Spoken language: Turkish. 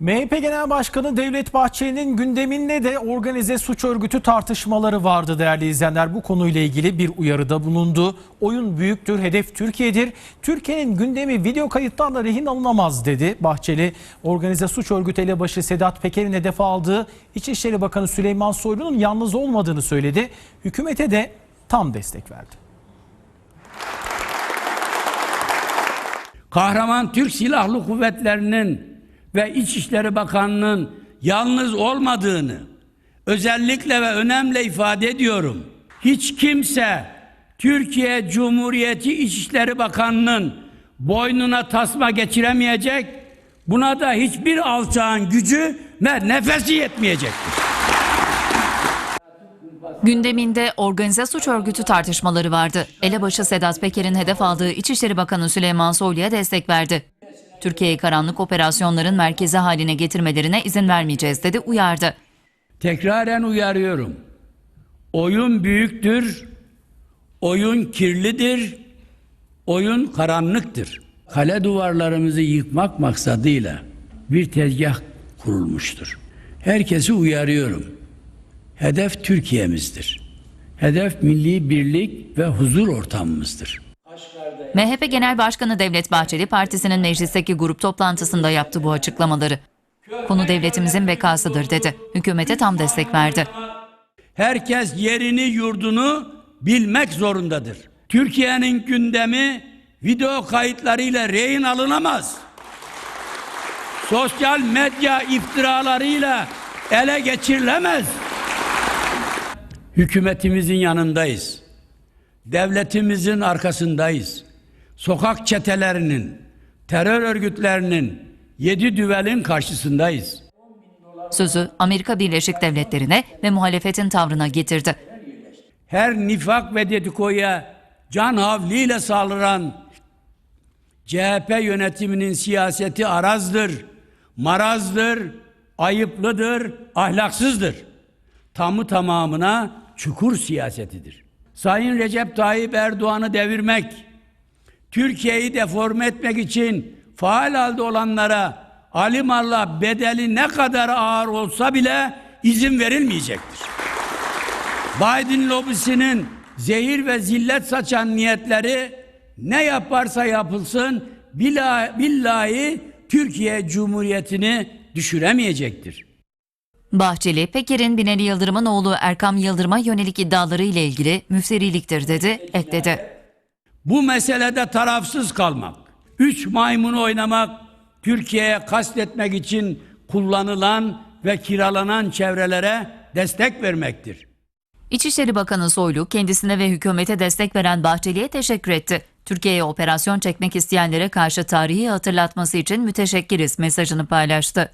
MHP Genel Başkanı Devlet Bahçeli'nin gündeminde de organize suç örgütü tartışmaları vardı değerli izleyenler. Bu konuyla ilgili bir uyarıda bulundu. Oyun büyüktür, hedef Türkiye'dir. Türkiye'nin gündemi video kayıtlarla rehin alınamaz dedi. Bahçeli, organize suç örgütü elebaşı Sedat Peker'in hedef aldığı İçişleri Bakanı Süleyman Soylu'nun yalnız olmadığını söyledi. Hükümete de tam destek verdi. kahraman Türk Silahlı Kuvvetleri'nin ve İçişleri Bakanı'nın yalnız olmadığını özellikle ve önemli ifade ediyorum. Hiç kimse Türkiye Cumhuriyeti İçişleri Bakanı'nın boynuna tasma geçiremeyecek. Buna da hiçbir alçağın gücü ve nefesi yetmeyecektir. Gündeminde organize suç örgütü tartışmaları vardı. Elebaşı Sedat Peker'in hedef aldığı İçişleri Bakanı Süleyman Soylu'ya destek verdi. Türkiye'yi karanlık operasyonların merkezi haline getirmelerine izin vermeyeceğiz dedi, uyardı. Tekraren uyarıyorum. Oyun büyüktür, oyun kirlidir, oyun karanlıktır. Kale duvarlarımızı yıkmak maksadıyla bir tezgah kurulmuştur. Herkesi uyarıyorum. Hedef Türkiye'mizdir. Hedef milli birlik ve huzur ortamımızdır. MHP Genel Başkanı Devlet Bahçeli partisinin meclisteki grup toplantısında yaptı bu açıklamaları. Konu devletimizin bekasıdır dedi. Hükümete tam destek verdi. Herkes yerini yurdunu bilmek zorundadır. Türkiye'nin gündemi video kayıtlarıyla rehin alınamaz. Sosyal medya iftiralarıyla ele geçirilemez. Hükümetimizin yanındayız. Devletimizin arkasındayız. Sokak çetelerinin, terör örgütlerinin, yedi düvelin karşısındayız. Sözü Amerika Birleşik Devletleri'ne ve muhalefetin tavrına getirdi. her nifak ve dedikoya can havliyle saldıran CHP yönetiminin siyaseti arazdır, marazdır, ayıplıdır, ahlaksızdır. Tamı tamamına çukur siyasetidir. Sayın Recep Tayyip Erdoğan'ı devirmek, Türkiye'yi deforme etmek için faal halde olanlara alimallah bedeli ne kadar ağır olsa bile izin verilmeyecektir. Biden lobisinin zehir ve zillet saçan niyetleri ne yaparsa yapılsın billahi, billahi Türkiye Cumhuriyeti'ni düşüremeyecektir. Bahçeli, Peker'in Binali Yıldırım'ın oğlu Erkam Yıldırım'a yönelik iddiaları ile ilgili müfteriliktir dedi, ekledi. Bu meselede tarafsız kalmak, üç maymunu oynamak, Türkiye'ye kastetmek için kullanılan ve kiralanan çevrelere destek vermektir. İçişleri Bakanı Soylu kendisine ve hükümete destek veren Bahçeli'ye teşekkür etti. Türkiye'ye operasyon çekmek isteyenlere karşı tarihi hatırlatması için müteşekkiriz mesajını paylaştı.